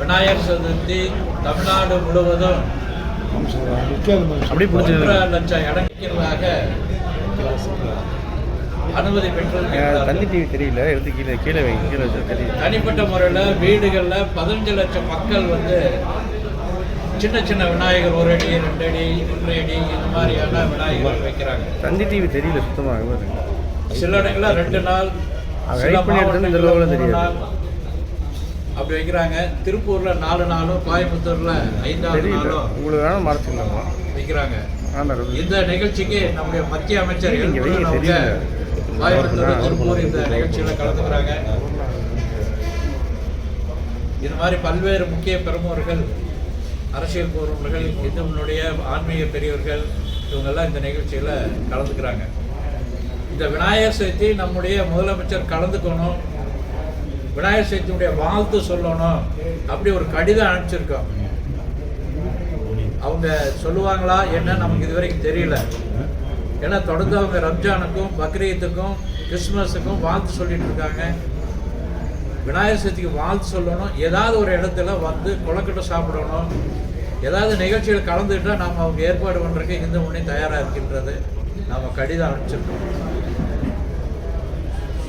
விநாயகர் சதுர்த்தி தமிழ்நாடு முழுவதும் ஒன்றரை லட்சம் இடம் இருக்கிறதாக அனுமதி டிவி தெரியல எடுத்து கீழே கீழே கீழே தனிப்பட்ட முறையில் வீடுகளில் பதினஞ்சு லட்சம் மக்கள் வந்து சின்ன சின்ன விநாயகர் ஒரு அடி ரெண்டு அடி ஒன்றரை அடி இந்த மாதிரியான விநாயகர் வைக்கிறாங்க. தந்தி டிவி தெரியல சுத்தமாக சில இடங்களில் ரெண்டு நாள் சில மூணு தெரியாது. அப்படி வைக்கிறாங்க. திருப்பூர்ல நாலு நாளும் கோயம்புத்தூர்ல ஐந்தாவது நாளும் உங்களுக்கு வேணால் மறைச்சிக்கலாம் வைக்கிறாங்க. இந்த நிகழ்ச்சிக்கு நம்முடைய மத்திய அமைச்சர். கோயம்புத்தூர் திருப்பூர் இந்த நிகழ்ச்சியில கலந்துக்கிறாங்க. இது மாதிரி பல்வேறு முக்கிய பிரமுகர்கள் அரசியல் பூர்வர்கள் இந்துவனுடைய ஆன்மீக பெரியவர்கள் இவங்கெல்லாம் இந்த நிகழ்ச்சியில கலந்துக்கிறாங்க. இந்த விநாயகர் சதுர்த்தி நம்முடைய முதலமைச்சர் கலந்துக்கணும். விநாயகர் சதுர்த்தியுடைய வாழ்த்து சொல்லணும். அப்படி ஒரு கடிதம் அனுப்பிச்சிருக்கோம் அவங்க சொல்லுவாங்களா என்ன நமக்கு இதுவரைக்கும் தெரியல. ஏன்னா தொடர்ந்து அவங்க ரம்ஜானுக்கும் பக்ரீத்துக்கும் கிறிஸ்மஸுக்கும் வாழ்த்து சொல்லிட்டு இருக்காங்க. விநாயகர் சதுர்த்திக்கு வாழ்த்து சொல்லணும். ஏதாவது ஒரு இடத்துல வந்து கொலக்கட்டை சாப்பிடணும். ஏதாவது நிகழ்ச்சியில் கலந்துக்கிட்டால் நாம் அவங்க ஏற்பாடு பண்ணுறதுக்கு இந்து முன்னே தயாராக இருக்கின்றது. நாம் கடிதம் அனுப்பிச்சிருக்கோம்.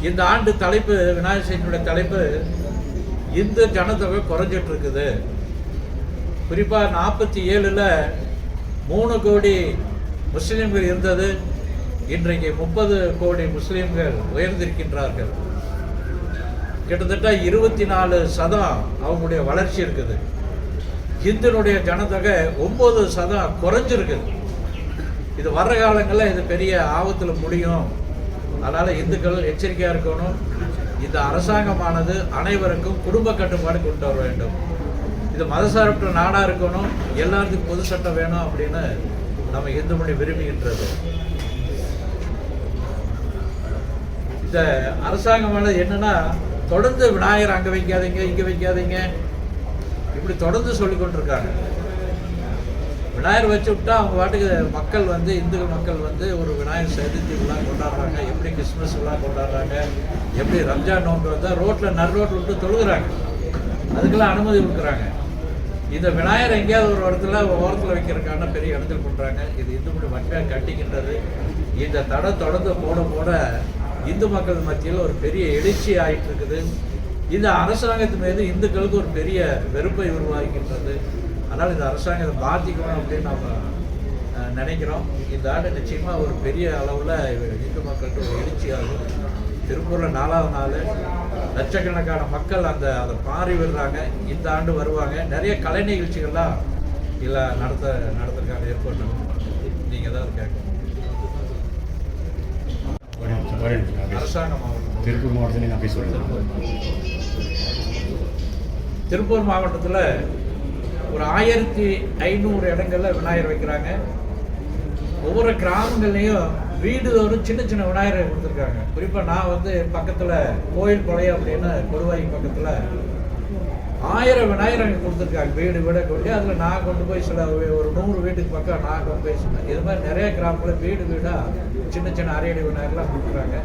இந்த ஆண்டு தலைப்பு விநாயகர் சதுர்த்தியுடைய தலைப்பு இந்து ஜனத்தொகை குறைஞ்சிட்டு இருக்குது குறிப்பாக நாற்பத்தி ஏழில் மூணு கோடி முஸ்லீம்கள் இருந்தது. இன்றைக்கு முப்பது கோடி முஸ்லீம்கள் உயர்ந்திருக்கின்றார்கள். கிட்டத்தட்ட இருபத்தி நாலு சதம் அவங்களுடைய வளர்ச்சி இருக்குது. இந்துனுடைய ஜனத்தொகை ஒம்பது சதம் குறைஞ்சிருக்குது. இது வர்ற காலங்களில் இது பெரிய ஆபத்தில் முடியும். அதனால் இந்துக்கள் எச்சரிக்கையாக இருக்கணும். இந்த அரசாங்கமானது அனைவருக்கும் குடும்ப கட்டுப்பாடு கொண்டு வர வேண்டும். இது மதசார்பற்ற நாடாக இருக்கணும். எல்லாத்துக்கும் பொது சட்டம் வேணும் அப்படின்னு நம்ம இந்து மொழி விரும்புகின்றது. இந்த அரசாங்கமானது என்னன்னா தொடர்ந்து விநாயகர் அங்கே வைக்காதீங்க இங்கே வைக்காதீங்க. இப்படி தொடர்ந்து சொல்லிக்கொண்டிருக்காங்க விநாயகர் வச்சு விட்டா அவங்க பாட்டுக்கு மக்கள் வந்து இந்து மக்கள் வந்து ஒரு விநாயகர் சதுர்த்தி விழா கொண்டாடுறாங்க. எப்படி கிறிஸ்மஸ் விழா கொண்டாடுறாங்க? எப்படி ரம்ஜான் நோன்பு வந்தால் ரோட்டில் நர் ரோட்டில் விட்டு தொழுகிறாங்க. அதுக்கெல்லாம் அனுமதி கொடுக்குறாங்க. இந்த விநாயகர் எங்கேயாவது ஒரு இடத்துல ஓரத்தில் வைக்கிறதுக்கான பெரிய இடத்துல பண்ணுறாங்க இது இந்து மட்டும் மக்கள் கட்டிக்கின்றது. இந்த தடை தொடர்ந்து போட போட இந்து மக்கள் மத்தியில் ஒரு பெரிய எழுச்சி ஆகிட்டு இருக்குது. இந்த அரசாங்கத்தின் மீது இந்துக்களுக்கு ஒரு பெரிய வெறுப்பை உருவாகிக்கின்றது. அதனால் இந்த அரசாங்கத்தை பாதிக்கணும் அப்படின்னு நம்ம நினைக்கிறோம். இந்த ஆண்டு நிச்சயமாக ஒரு பெரிய அளவில் இந்து மக்கள்கிட்ட ஒரு எழுச்சி ஆகும் திருப்பூரில் நாலாவது நாள். லட்சக்கணக்கான மக்கள் அந்த அதை பாரி விடுறாங்க. இந்த ஆண்டு வருவாங்க. நிறைய கலை நிகழ்ச்சிகள்லாம் இல்லை நடத்த நடத்துறதுக்கான ஏற்பாடு நீங்கள் ஏதாவது கேட்கணும். அரசாங்க மாவட்டம் திருப்பூர் மாவட்டத்தில் திருப்பூர் மாவட்டத்தில் ஒரு ஆயிரத்தி ஐநூறு இடங்கள்ல விநாயகர் வைக்கிறாங்க. ஒவ்வொரு கிராமங்கள்லையும் வீடுதோறும் சின்ன சின்ன விநாயகரை கொடுத்துருக்காங்க. குறிப்பாக நான் வந்து பக்கத்தில் கோயில் குளையம் அப்படின்னு கொடுவாய் பக்கத்தில் ஆயிரம் விநாயகர் கொடுத்துருக்காங்க. வீடு வீட கொண்டு அதில் நான் கொண்டு போய் சில ஒரு நூறு வீட்டுக்கு பக்கம் நான் கொண்டு போய் சொன்னேன். இது மாதிரி நிறைய கிராமத்தில் வீடு வீடாக சின்ன சின்ன அரையடி விநாயகர்லாம் கொடுக்குறாங்க.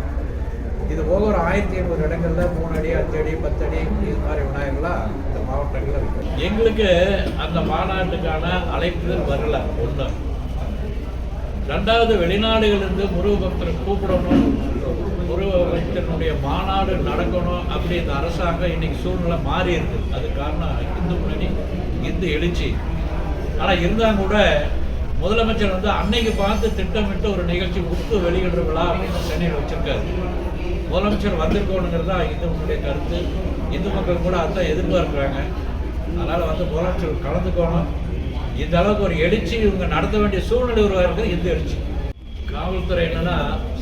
இது போக ஒரு ஆயிரத்தி ஐநூறு இடங்கள்ல மூணு அடி அஞ்சு அடி பத்து அடி இது மாதிரி விநாயகர்லாம் மாவட்டங்களில் இருக்கு. எங்களுக்கு அந்த மாநாட்டுக்கான அழைப்புகள் வரல ஒன்று ரெண்டாவது வெளிநாடுகளிலிருந்து முருக பக்தரை கூப்பிடணும் முருக பக்தனுடைய மாநாடு நடக்கணும் அப்படி இந்த அரசாங்கம் இன்னைக்கு சூழ்நிலை மாறி இருக்கு அது காரணம் இந்து முன்னணி இந்து எழுச்சி. ஆனால் இருந்தால் கூட முதலமைச்சர் வந்து அன்னைக்கு பார்த்து திட்டமிட்டு ஒரு நிகழ்ச்சி உத்து வெளியிடுற விழா அப்படின்னு சென்னையில் வச்சிருக்காரு. முதலமைச்சர் வந்திருக்கணுங்கிறது தான் இந்து மக்களுடைய கருத்து. இந்து மக்கள் கூட அதான் எதிர்பார்க்குறாங்க அதனால் வந்து முதலமைச்சர் கலந்துக்கணும். இந்த அளவுக்கு ஒரு எழுச்சி இவங்க நடத்த வேண்டிய சூழ்நிலை உருவாகிறது இந்த எழுச்சி. காவல்துறை என்னன்னா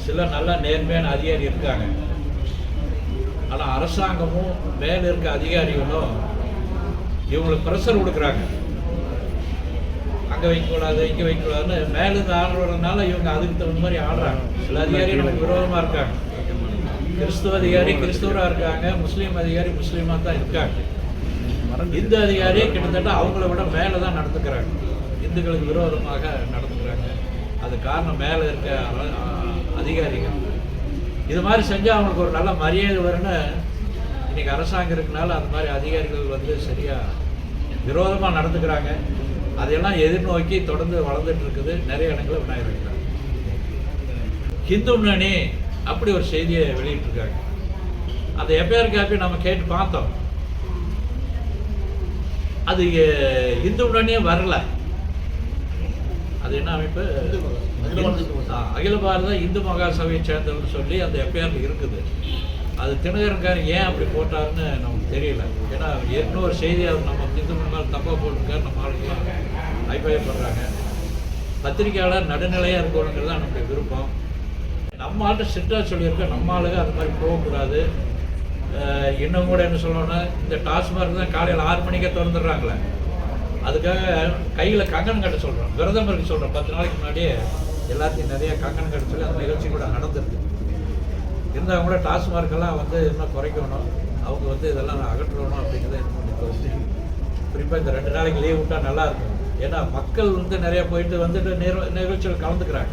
சில நல்ல நேர்மையான அதிகாரி இருக்காங்க. ஆனால் அரசாங்கமும் மேல இருக்க அதிகாரிகளும் இவங்களுக்கு ப்ரெஷர் கொடுக்குறாங்க. அங்கே வைக்கக்கூடாது இங்கே வைக்கக்கூடாதுன்னு மேலேருந்து ஆள் வரதுனால இவங்க அதுக்கு தகுந்த மாதிரி ஆடுறாங்க சில அதிகாரிகளுக்கு விரோதமாக இருக்காங்க. கிறிஸ்துவ அதிகாரி கிறிஸ்துவராக இருக்காங்க. முஸ்லீம் அதிகாரி முஸ்லீமாக தான் இருக்காங்க. இந்து அதிகாரி கிட்டத்தட்ட அவங்கள விட மேலே தான் நடந்துக்கிறாங்க. இந்துக்களுக்கு விரோதமாக நடந்துக்கிறாங்க. அது காரணம் மேலே இருக்க அதிகாரிகள். இது மாதிரி செஞ்சால் அவங்களுக்கு ஒரு நல்ல மரியாதை வரும்னு இன்னைக்கு அரசாங்கம் இருக்கனால அந்த மாதிரி அதிகாரிகள் வந்து சரியாக விரோதமாக நடந்துக்கிறாங்க. அதையெல்லாம் எதிர்நோக்கி தொடர்ந்து வளர்ந்துட்டு இருக்குது. நிறைய இடங்களில் விநாயகர் ஹிந்து முன்னணி அப்படி ஒரு செய்தியை வெளியிட்டிருக்காங்க அந்த எஃப்ஐஆர் காப்பி நம்ம கேட்டு பார்த்தோம். அது இந்து முன்னணியே வரல. அது என்ன அமைப்பு? அகில பாரத இந்து மகா சபையை சேர்ந்தவர்னு சொல்லி அந்த எஃப்ஐஆர் இருக்குது. அது தினகரன்காரன் ஏன் அப்படி போட்டாருன்னு நமக்கு தெரியல. ஏன்னா இன்னொரு செய்தி அவர் நம்ம இந்து முன்னாள் தப்பாக போட்டிருக்காரு. நம்ம ஆளுங்களாம் அபிப்பிராயப்படுறாங்க பத்திரிக்கையாளர் நடுநிலையாக இருக்கணுங்கிறது தான் நம்முடைய விருப்பம். நம்ம ஆள்கிட்ட ஸ்ட்ரிக்டாக சொல்லியிருக்கோம் நம்ம ஆளுங்க அது மாதிரி போகக்கூடாது. இன்னும் கூட என்ன சொல்லணும்னா இந்த டாஸ்மார்க் தான் காலையில் ஆறு மணிக்கே திறந்துடுறாங்களே. அதுக்காக கையில் கங்கணம் கட்ட சொல்கிறோம் பிரதமருக்கு சொல்கிறோம் பத்து நாளைக்கு முன்னாடியே எல்லாத்தையும் நிறைய கங்கணம் கட்ட சொல்லி அந்த நிகழ்ச்சி கூட நடந்துருக்கு. இருந்தால் கூட டாஸ்மார்க்கெல்லாம் வந்து இன்னும் குறைக்கணும். அவங்க வந்து இதெல்லாம் அகற்றணும் அப்படிங்கிறத என்னுடைய குறிப்பாக இந்த ரெண்டு நாளைக்கு லீவ் விட்டால் நல்லா இருக்கும். ஏன்னா மக்கள் வந்து நிறையா போயிட்டு வந்துட்டு நிற நிகழ்ச்சியில் கலந்துக்கிறாங்க.